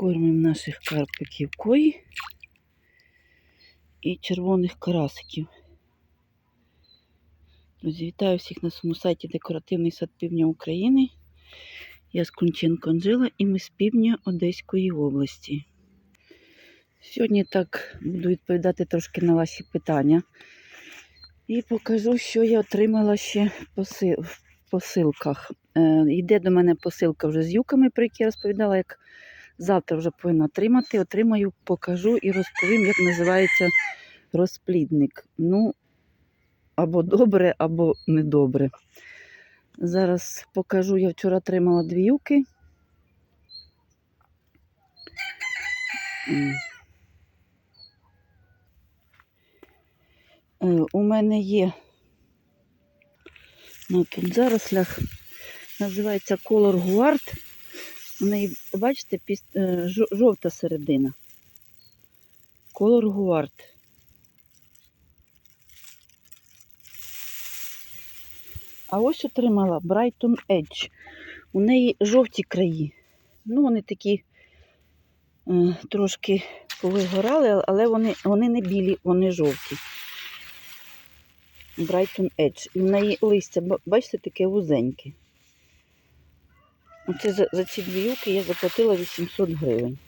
Кормимо наших карпиків кої і червоних карасиків. Друзі, вітаю всіх на своєму сайті Декоративний сад Півдня України. Я з Кунченко Анжела і ми з півдня Одеської області. Сьогодні так буду відповідати трошки на ваші питання. І покажу, що я отримала ще в посилках. Е, йде до мене посилка вже з юками, про які я розповідала, як завтра вже повинна отримати. Отримаю, покажу і розповім, як називається розплідник. Ну, або добре, або недобре. Зараз покажу, я вчора отримала дві юки. Е, У мене є ну, тут зарослях, називається Color Guard. У неї, бачите, піс- е, жовта середина. Color Guard. А ось отримала Brighton Edge. У неї жовті краї. Ну, вони такі е, трошки повигорали, але вони, вони не білі, вони жовті. Brighton Edge. І в неї листя, бачите, таке вузеньке. Оце за, за ці дві юки я заплатила 800 гривень.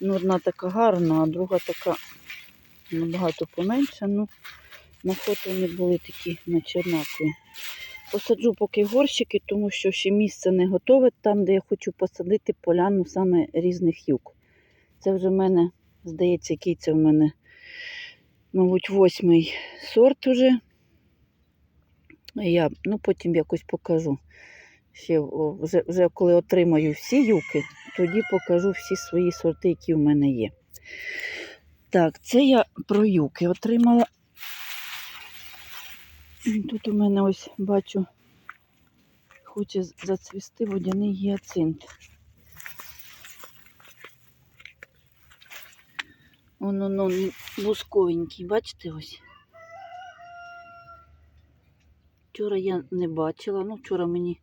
Ну, одна така гарна, а друга така набагато поменша. Ну, на фото вони були такі наче однакові. Посаджу поки горщики, тому що ще місце не готове там, де я хочу посадити поляну саме різних юг. Це вже в мене, здається, який це в мене, мабуть, восьмий сорт уже. Я ну, потім якось покажу. Ще вже, вже коли отримаю всі юки, тоді покажу всі свої сорти, які в мене є. Так, це я про юки отримала. Тут у мене ось бачу, хоче зацвісти водяний гіацинт. Воно ну, бусковенький, бачите ось. Вчора я не бачила, ну вчора мені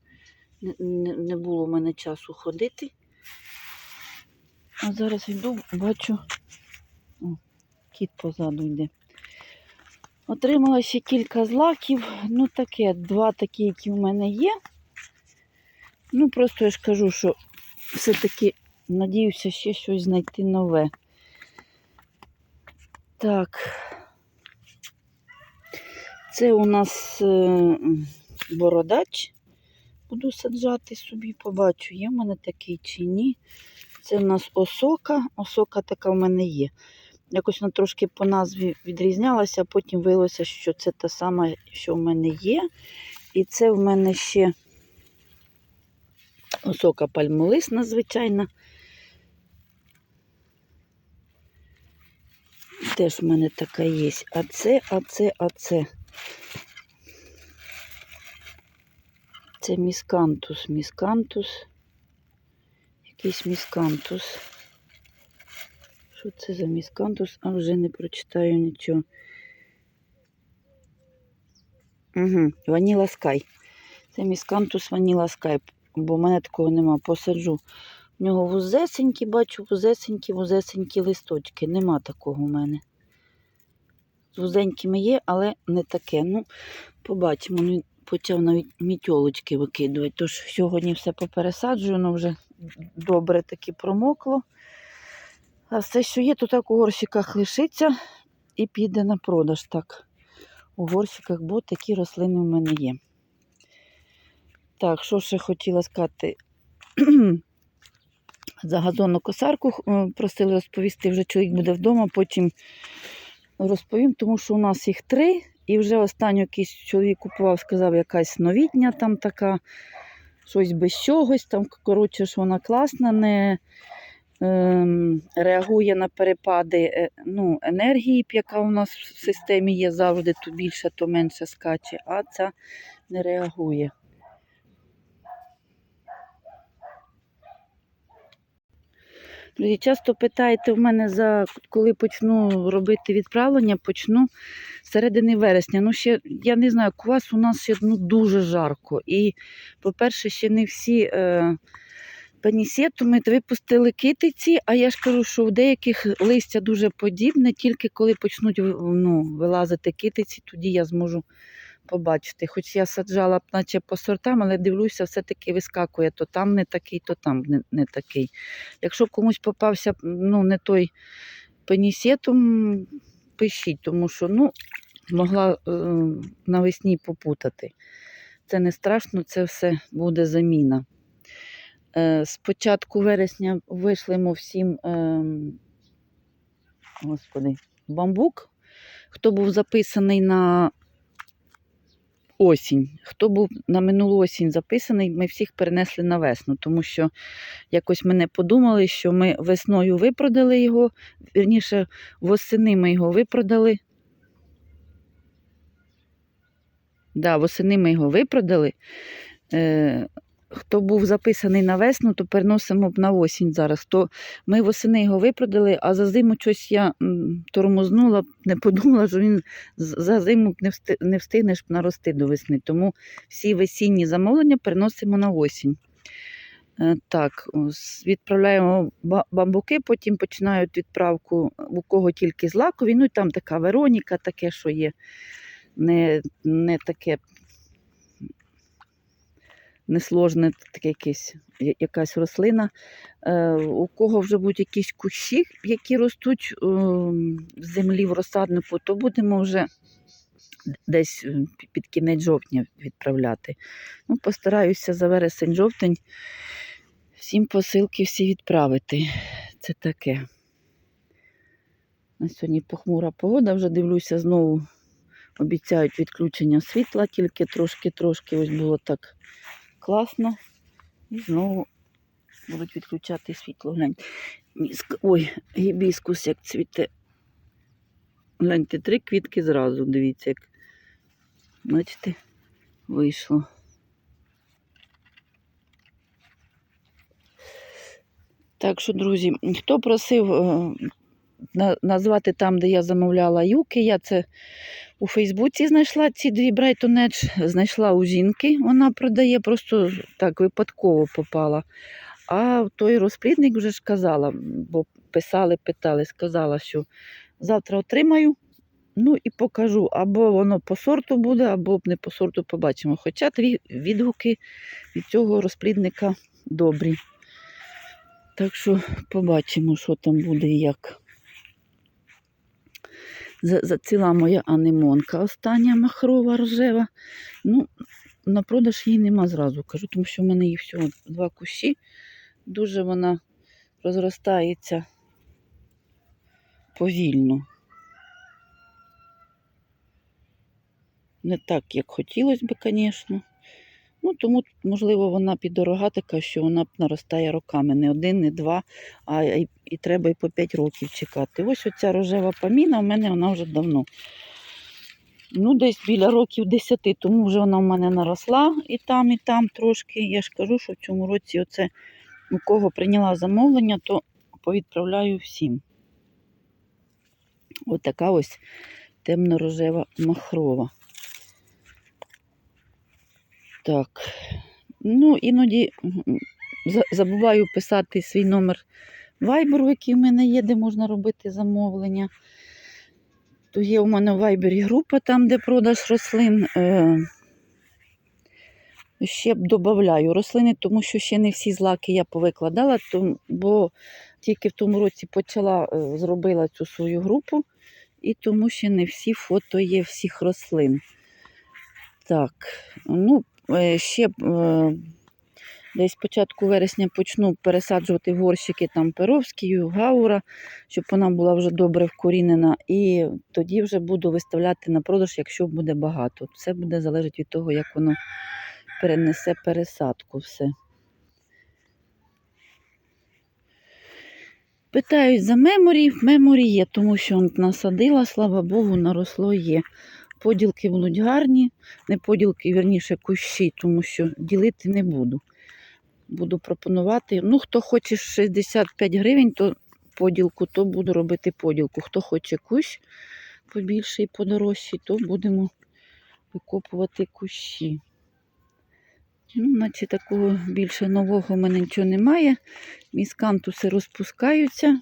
не, було в мене часу ходити. А зараз йду, бачу, о, кіт позаду йде. Отримала ще кілька злаків. Ну, таке, два такі, які в мене є. Ну, просто я ж кажу, що все-таки надіюся ще щось знайти нове. Так. Це у нас е, бородач. Буду саджати собі, побачу, є в мене такий чи ні. Це у нас осока. Осока така в мене є. Якось вона трошки по назві відрізнялася, а потім виявилося, що це та сама, що в мене є. І це в мене ще осока пальмолисна, звичайна. Теж в мене така є. А це, а це, а це. Це міскантус, міскантус. Якийсь міскантус. Що це за міскантус? А вже не прочитаю нічого. Угу, Ваніла Скай. Це міскантус Ваніла Скай, бо в мене такого нема. Посаджу. В нього вузесенькі, бачу, вузесенькі, вузесенькі листочки. Нема такого в мене. З вузенькими є, але не таке. Ну, побачимо. Почав навіть мітьолочки викидувати. Тож сьогодні все попересаджую, воно вже добре таки промокло. А все, що є, то так у горщиках лишиться і піде на продаж так. У горщиках, бо такі рослини в мене є. Так, що ще хотіла сказати? За газонокосарку е, просили розповісти, вже чоловік буде вдома, потім розповім, тому що у нас їх три, і вже останню якийсь чоловік купував, сказав, якась новітня там така, щось без чогось, там, коротше, що вона класна, не ем, реагує на перепади е, ну, енергії, яка у нас в системі є завжди, то більше, то менше скаче, а ця не реагує. Друзі, часто питаєте в мене за коли почну робити відправлення, почну з середини вересня. Ну, ще я не знаю, як у нас ще ну, дуже жарко. І, по-перше, ще не всі е, панісету ми випустили китиці, а я ж кажу, що у деяких листя дуже подібне, тільки коли почнуть ну, вилазити китиці, тоді я зможу побачити. Хоч я саджала б наче по сортам, але дивлюся, все-таки вискакує то там не такий, то там не, не такий. Якщо комусь попався ну, не той пенісетум, пишіть, тому що ну, могла е, навесні попутати. Це не страшно, це все буде заміна. Е, з початку вересня вийшлимо всім е, господи, бамбук. Хто був записаний на осінь, хто був на минулу осінь записаний, ми всіх перенесли на весну, тому що якось ми не подумали, що ми весною випродали його, вірніше, восени ми його випродали. Да, восени ми його випродали. Е, хто був записаний на весну, то переносимо б на осінь зараз. То ми восени його випродали, а за зиму щось я тормознула, не подумала, що він за зиму не, всти, не встигнеш нарости до весни. Тому всі весінні замовлення переносимо на осінь. Е, Так, відправляємо бамбуки, потім починають відправку у кого тільки з лакові. Ну і там така Вероніка, таке, що є не, не таке несложне, таке якесь, якась рослина. Е, у кого вже будуть якісь кущі, які ростуть е, в землі в розсаднику, то будемо вже десь е, під кінець жовтня відправляти. Ну, постараюся за вересень-жовтень всім посилки всі відправити. Це таке. На сьогодні похмура погода, вже дивлюся знову. Обіцяють відключення світла, тільки трошки-трошки ось було так класно. І знову будуть відключати світло. Гляньте. Ой, гібіскус як цвіте. Гляньте, три квітки зразу, дивіться, як бачите, вийшло. Так що, друзі, хто просив е, назвати там, де я замовляла юки, я це у Фейсбуці знайшла ці дві Brighton Edge, знайшла у жінки, вона продає, просто так випадково попала. А той розплідник вже ж казала, бо писали, питали, сказала, що завтра отримаю, ну і покажу. Або воно по сорту буде, або не по сорту побачимо. Хоча дві відгуки від цього розплідника добрі. Так що побачимо, що там буде і як. За- Заціла моя анемонка, остання махрова рожева. Ну, на продаж її нема зразу, кажу, тому що в мене її всього два кущі. Дуже вона розростається повільно. Не так, як хотілося б, звісно. Ну, тому, можливо, вона піддорога така, що вона наростає роками. Не один, не два, а і, і треба і по 5 років чекати. Ось оця рожева паміна, в мене вона вже давно. Ну, десь біля років 10, тому вже вона в мене наросла і там, і там трошки. Я ж кажу, що в цьому році оце, у кого прийняла замовлення, то повідправляю всім. Ось така ось темно-рожева махрова. Так. Ну, іноді забуваю писати свій номер вайберу, який в мене є, де можна робити замовлення. То є у мене в вайбері група, там, де продаж рослин. Е, ще б додаю рослини, тому що ще не всі злаки я повикладала, бо тільки в тому році почала, е, зробила цю свою групу, і тому ще не всі фото є всіх рослин. Так, ну, ще е, десь початку вересня почну пересаджувати горщики там Перовський, Гаура, щоб вона була вже добре вкорінена. І тоді вже буду виставляти на продаж, якщо буде багато. Все буде залежати від того, як воно перенесе пересадку все. Питають за меморі. Меморі є, тому що насадила, слава Богу, наросло є. Поділки будуть гарні, не поділки, вірніше, кущі, тому що ділити не буду. Буду пропонувати. Ну, хто хоче 65 гривень, то поділку, то буду робити поділку. Хто хоче кущ побільший, подорожчий, то будемо викопувати кущі. Ну, наче такого більше нового в мене нічого немає. Міскантуси розпускаються.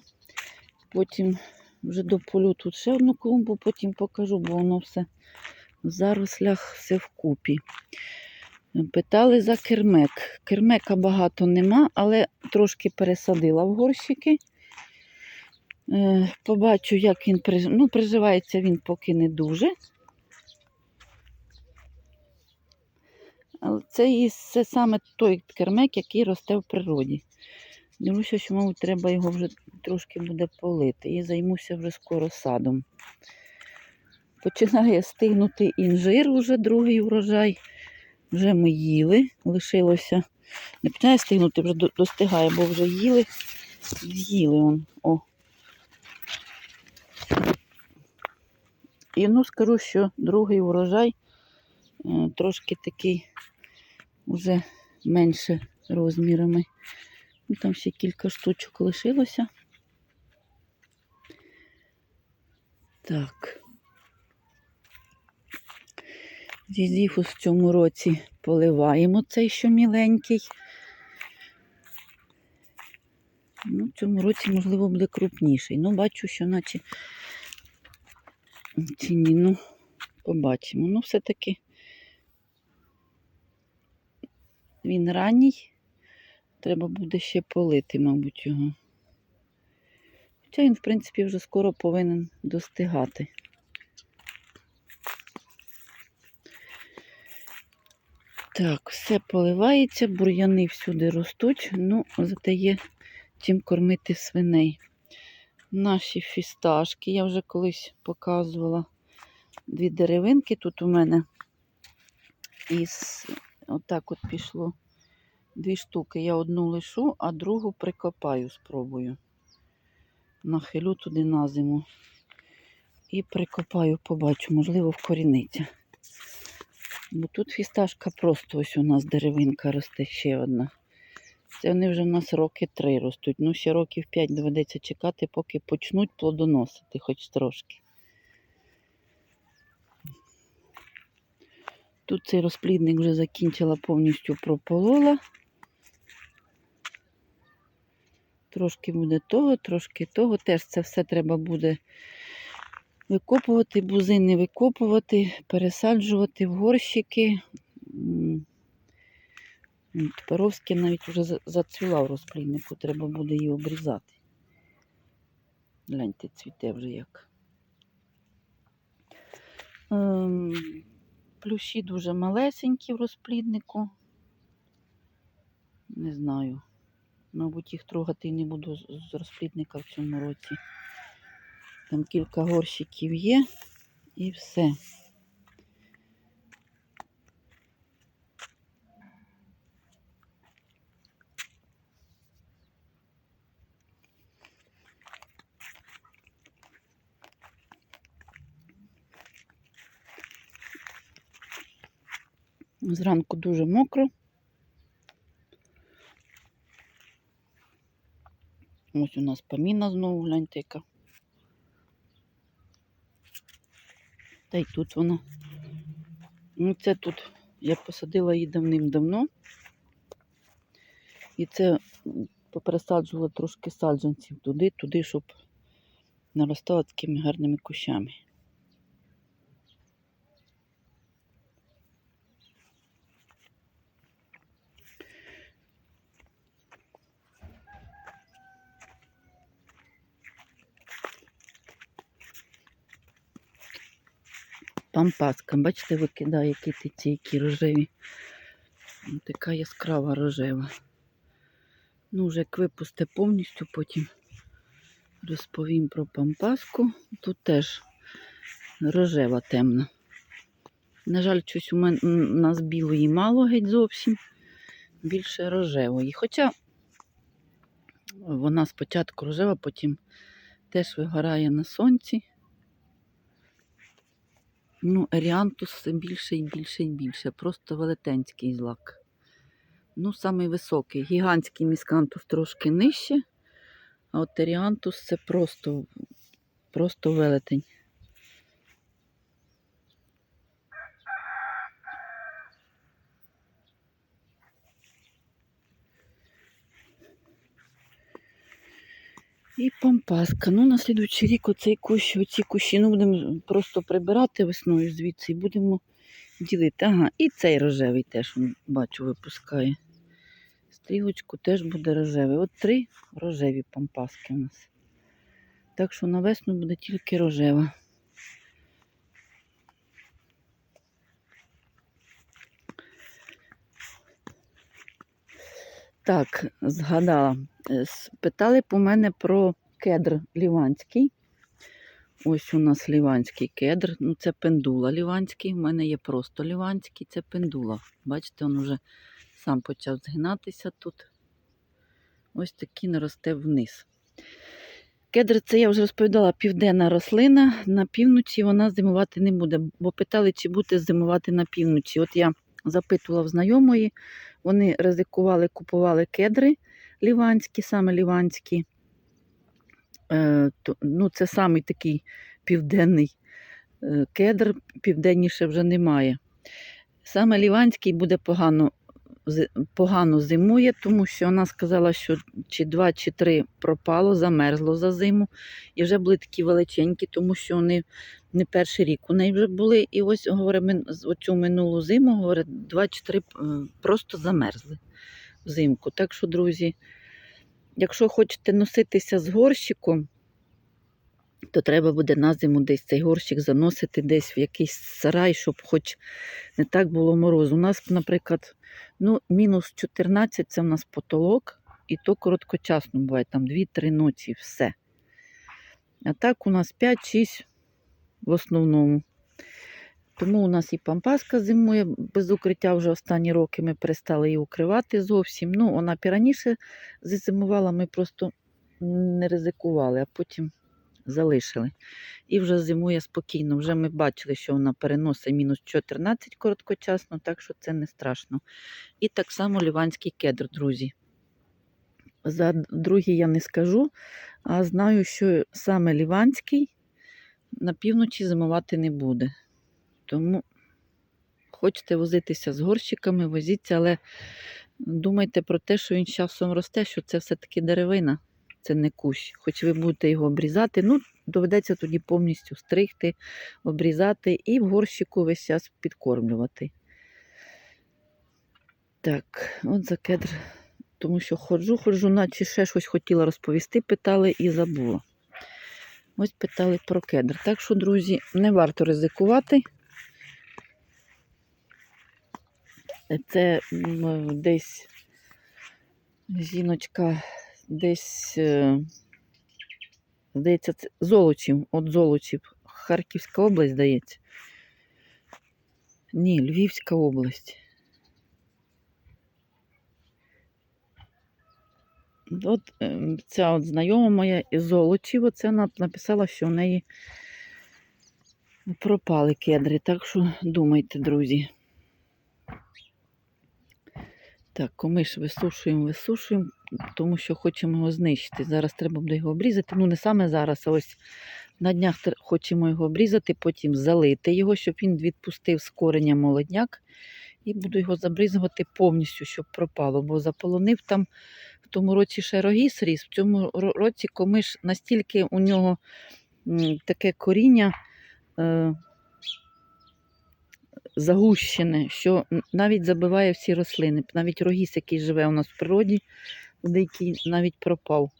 Потім вже до полю тут ще одну клумбу, потім покажу, бо воно все в зарослях, все вкупі. Питали за кермек. Кермека багато нема, але трошки пересадила в горщики. Е, Побачу, як він ну, приживається він поки не дуже. Це, і це саме той кермек, який росте в природі. Дивлюся, що, мабуть, треба його вже трошки буде полити. І займуся вже скоро садом. Починає стигнути інжир, уже другий урожай. Вже ми їли, лишилося. Не починає стигнути, вже достигає, бо вже їли. З'їли он. О. І ну скажу, що другий урожай е, трошки такий уже менше розмірами. Там ще кілька штучок лишилося. Так. Зізіфус в цьому році поливаємо цей, що міленький. Ну, в цьому році, можливо, буде крупніший. Ну, бачу, що наче чи ні, ну, побачимо. Ну, все-таки він ранній. Треба буде ще полити, мабуть, його. Хоча він, в принципі, вже скоро повинен достигати. Так, все поливається, бур'яни всюди ростуть, ну, зате є чим кормити свиней. Наші фісташки, я вже колись показувала дві деревинки тут у мене. Із отак от пішло дві штуки. Я одну лишу, а другу прикопаю, спробую. Нахилю туди на зиму. І прикопаю, побачу, можливо, вкоріниться. Бо тут фісташка просто ось у нас деревинка росте ще одна. Це вони вже в нас роки три ростуть. Ну, ще років п'ять доведеться чекати, поки почнуть плодоносити, хоч трошки. Тут цей розплідник вже закінчила повністю прополола. Трошки буде того, трошки того. Теж це все треба буде викопувати, бузини викопувати, пересаджувати в горщики. М, навіть вже зацвіла в розпліднику, треба буде її обрізати. Гляньте, цвіте вже як. Ем, плющі дуже малесенькі в розпліднику. Не знаю. Мабуть, їх трогати і не буду з- розплідника в цьому році. Там кілька горщиків є і все. Зранку дуже мокро. Ось у нас паміна знову, гляньте яка. Та й тут вона. Ну, це тут я посадила її давним-давно. І це попересаджувала трошки саджанців туди, туди, щоб наростала такими гарними кущами. Пампаска, бачите, викидає китиці, які рожеві. Така яскрава рожева. Ну, вже як випусте повністю, потім розповім про пампаску. Тут теж рожева темна. На жаль, щось у мене у нас білої мало геть зовсім. Більше рожевої. Хоча вона спочатку рожева, потім теж вигорає на сонці. Ну, Еріантус все більше і більше і більше. Просто велетенський злак. Ну, самий високий. Гігантський міскантус трошки нижче, а от Еріантус це просто, просто велетень. І пампаска. Ну, на слідуючий рік оцей кущ, оці кущі, ну, будемо просто прибирати весною звідси і будемо ділити. Ага, і цей рожевий теж, бачу, випускає. Стрілочку теж буде рожевий. От три рожеві пампаски у нас. Так що на весну буде тільки рожева. Так, згадала. Е, Спитали по мене про кедр ліванський. Ось у нас ліванський кедр. Ну, це пендула ліванський. У мене є просто ліванський, це пендула. Бачите, він вже сам почав згинатися тут. Ось такий не росте вниз. Кедр, це я вже розповідала, південна рослина. На півночі вона зимувати не буде, бо питали, чи буде зимувати на півночі. От я запитувала в знайомої, вони ризикували, купували кедри ліванські, саме ліванські. Е, ну, це самий такий південний е, кедр, південніше вже немає. Саме ліванський буде погано, погано зимує, тому що вона сказала, що чи два, чи три пропало, замерзло за зиму. І вже були такі величенькі, тому що вони не перший рік у неї вже були. І ось, говорить, оцю минулу зиму, говорить, два чи три е, просто замерзли взимку. Так що, друзі, якщо хочете носитися з горщиком, то треба буде на зиму десь цей горщик заносити десь в якийсь сарай, щоб хоч не так було морозу. У нас, наприклад, ну, мінус 14 це в нас потолок, і то короткочасно буває, там 2-3 ночі, все. А так у нас 5-6 в основному. Тому у нас і пампаска зимує без укриття вже останні роки ми перестали її укривати зовсім. Ну, вона піраніше зазимувала, ми просто не ризикували, а потім залишили. І вже зимує спокійно. Вже ми бачили, що вона переносить мінус 14 короткочасно, так що це не страшно. І так само ліванський кедр, друзі. За другий я не скажу, а знаю, що саме ліванський на півночі зимувати не буде. Тому хочете возитися з горщиками, возіться, але думайте про те, що він з часом росте, що це все-таки деревина, це не кущ. Хоч ви будете його обрізати, ну, доведеться тоді повністю стригти, обрізати і в горщику весь час підкормлювати. Так, от за кедр, тому що ходжу, ходжу, наче ще щось хотіла розповісти, питали і забула. Ось питали про кедр. Так що, друзі, не варто ризикувати. Це десь жіночка, десь, е, здається, це Золочів, от Золочів, Харківська область, здається. Ні, Львівська область. От ем, ця от знайома моя із Золочів, оце написала, що в неї пропали кедри. Так що думайте, друзі. Так, комиш висушуємо, висушуємо, тому що хочемо його знищити. Зараз треба буде його обрізати. Ну, не саме зараз, а ось на днях хочемо його обрізати, потім залити його, щоб він відпустив з кореня молодняк. І буду його забризувати повністю, щоб пропало. Бо заполонив там в тому році ще рогіс ріс, в цьому році комиш настільки у нього таке коріння. Загущене, що навіть забиває всі рослини. Навіть рогіс, який живе у нас в природі, деякий навіть пропав.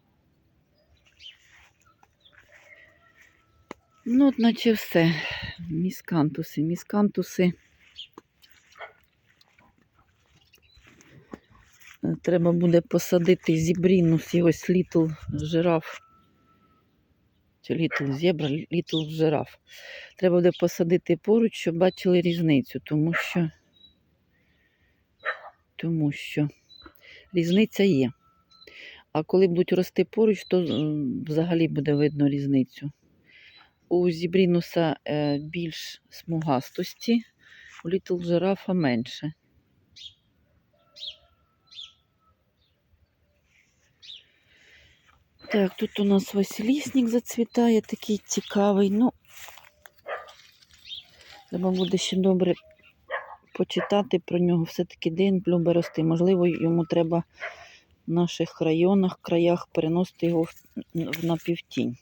Ну, от наче все. Міскантуси, міскантуси. Е, Треба буде посадити зібрінус, ось літл жираф. Чи літл зебра, літл жираф. Треба буде посадити поруч, щоб бачили різницю, тому що, тому що різниця є. А коли будуть рости поруч, то взагалі буде видно різницю. У зібрінуса е, більш смугастості, у літл жирафа менше. Так, тут у нас Василісник зацвітає, такий цікавий. Ну, треба буде ще добре почитати про нього. Все-таки де він рости. Можливо, йому треба в наших районах, краях переносити його в напівтінь.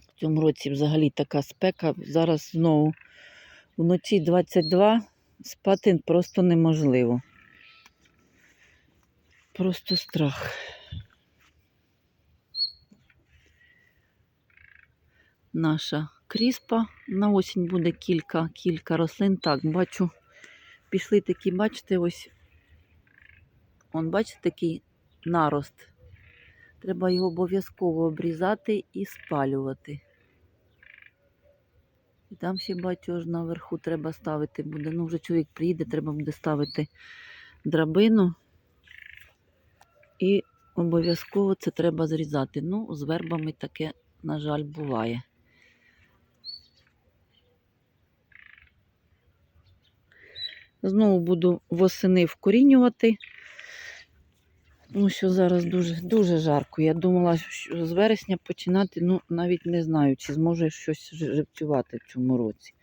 В цьому році взагалі така спека. Зараз знову вночі 22 спати просто неможливо. Просто страх. Наша кріспа. На осінь буде кілька, кілька рослин. Так, бачу, пішли такі, бачите, ось. Он, бачите, такий нарост. Треба його обов'язково обрізати і спалювати. І там ще бачу, аж наверху треба ставити буде. Ну, вже чоловік приїде, треба буде ставити драбину. І обов'язково це треба зрізати. Ну, з вербами таке, на жаль, буває. Знову буду восени вкорінювати. Тому що зараз дуже, дуже жарко. Я думала, що з вересня починати, ну, навіть не знаю, чи зможу щось живцювати в цьому році.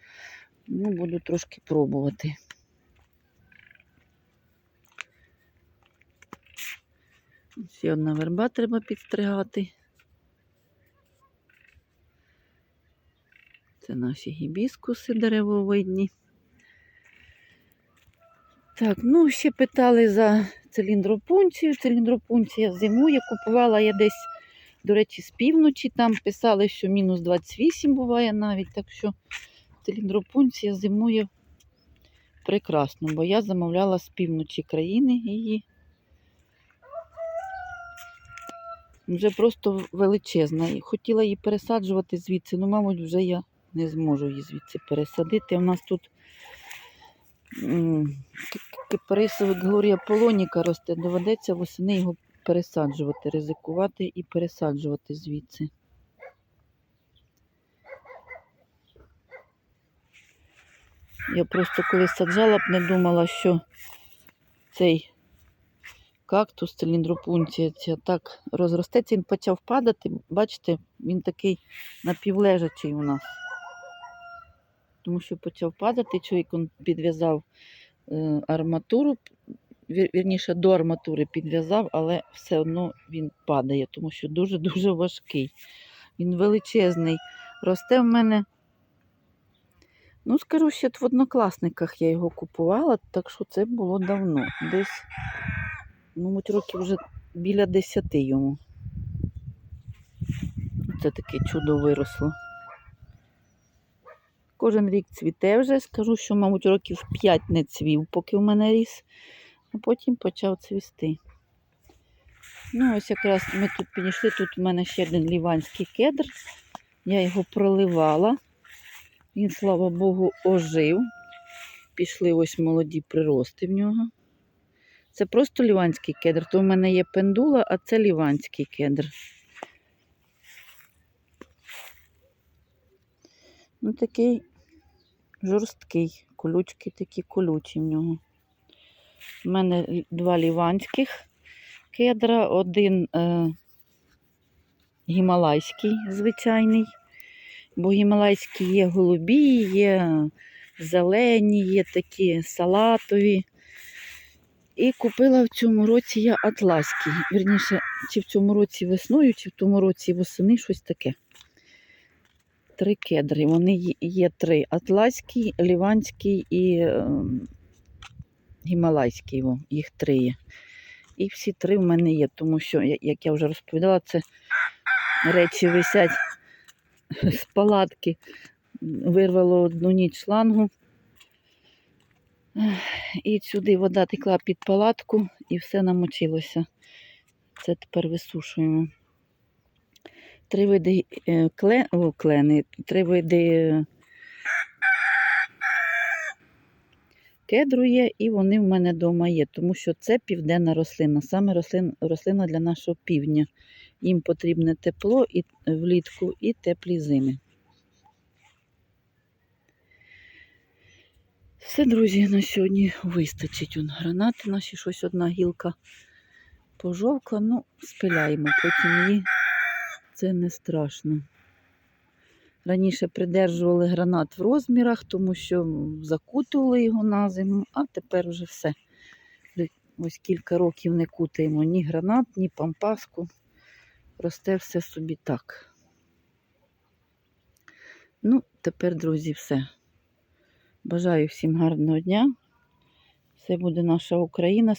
Ну, буду трошки пробувати. Ще одна верба треба підстригати. Це наші гібіскуси деревовидні. Так, ну ще питали за циліндропунцію. Циліндропунція зимує. Купувала я десь, до речі, з півночі. Там писали, що мінус 28 буває навіть. Так що циліндропунція зимує прекрасно, бо я замовляла з півночі країни її. Вже просто величезна. Хотіла її пересаджувати звідси, ну, мабуть, вже я не зможу її звідси пересадити. У нас тут м, ки- Глорія Полоніка росте, доведеться восени його пересаджувати, ризикувати і пересаджувати звідси. Я просто коли саджала б, не думала, що цей кактус, циліндропунція, так розростеться, він почав падати. Бачите, він такий напівлежачий у нас. Тому що почав падати, чоловік підв'язав е, арматуру, вірніше до арматури підв'язав, але все одно він падає, тому що дуже-дуже важкий. Він величезний. Росте в мене. Ну, скажу, ще в однокласниках я його купувала, так що це було давно. Десь, мабуть, років вже біля 10 йому. Це таке чудо виросло. Кожен рік цвіте вже. Скажу, що, мабуть, років 5 не цвів, поки в мене ріс, а потім почав цвісти. Ну, ось якраз ми тут підійшли, тут у мене ще один ліванський кедр. Я його проливала. Він, слава Богу, ожив. Пішли ось молоді прирости в нього. Це просто ліванський кедр. То в мене є пендула, а це ліванський кедр. Ну, такий жорсткий, колючки такі колючі в нього. У мене два ліванських кедра, один е, гімалайський звичайний. Бо гімалайські є голубі, є зелені, є такі салатові. І купила в цьому році я атласький. Вірніше, чи в цьому році весною, чи в тому році восени щось таке. Три кедри. Вони є- три: атласький, ліванський і е, гімалайський. Їх три є. І всі три в мене є, тому що, як я вже розповідала, це речі висять з палатки. Вирвало одну ніч шлангу. І сюди вода текла під палатку і все намочилося. Це тепер висушуємо. Три види е, кле... О, клени, три види е, кедру є, і вони в мене вдома є, тому що це південна рослина, саме рослин... рослина для нашого півдня. Їм потрібне тепло і влітку і теплі зими. Все, друзі, на сьогодні вистачить. Он гранати наші, щось одна гілка пожовкла, ну, спиляємо, потім її це не страшно. Раніше придержували гранат в розмірах, тому що закутували його на зиму, а тепер вже все. Ось кілька років не кутаємо ні гранат, ні пампаску. Росте все собі так. Ну, тепер, друзі, все. Бажаю всім гарного дня. Це буде наша Україна.